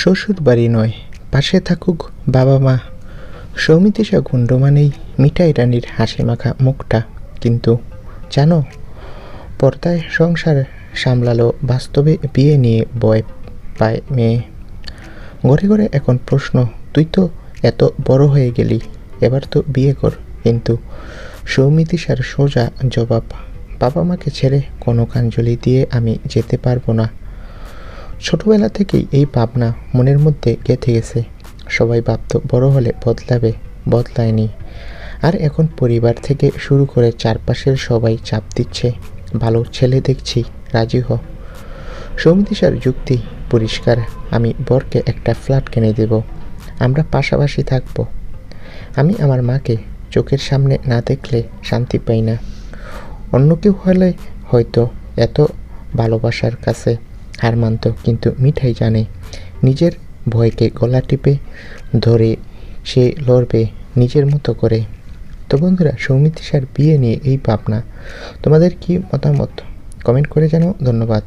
শ্বশুর বাড়ি নয়, পাশে থাকুক বাবা মা সৌমিতিশা গুন্ড মানেই মিঠাই রানীর হাসি মাখা মুখটা। কিন্তু জানো, পর্দায় সংসার সামলালো বাস্তবে বিয়ে নিয়ে বয় পায় মেয়ে। ঘরে ঘরে এখন প্রশ্ন, তুই তো এত বড় হয়ে গেলি, এবার তো বিয়ে কর। কিন্তু সৌমিতিশার সোজা জবাব বাবা মাকে ছেড়ে কোনো কাঞ্জলি দিয়ে আমি যেতে পারব না। ছোটবেলা থেকেই এই ভাবনা মনের মধ্যে গেঁথে গেছে। সবাই ভাবতো, বড় হলে বদলাবে, বদলায়নি। আর এখন পরিবার থেকে শুরু করে চারপাশের সবাই চাপ দিচ্ছে। ভালো ছেলে দেখছি, রাজি হ। সৌমিতিশার যুক্তি পরিষ্কার। আমি বরকে একটা ফ্ল্যাট কিনে দেব। আমরা পাশাপাশি থাকব। আমি আমার মাকে চোখের সামনে না দেখলে শান্তি পাই না। অন্য কেউ হলে হয়তো এত ভালোবাসার কাছে হার মানত কিন্তু মিঠাই জানে। নিজের ভয়কে গলা টিপে ধরে সে লড়বে নিজের মতো করে। তো বন্ধুরা সৌমিতিশার বিয়ে নিয়ে এই ভাবনা। তোমাদের কি মতামত? কমেন্ট করে জানাও। ধন্যবাদ।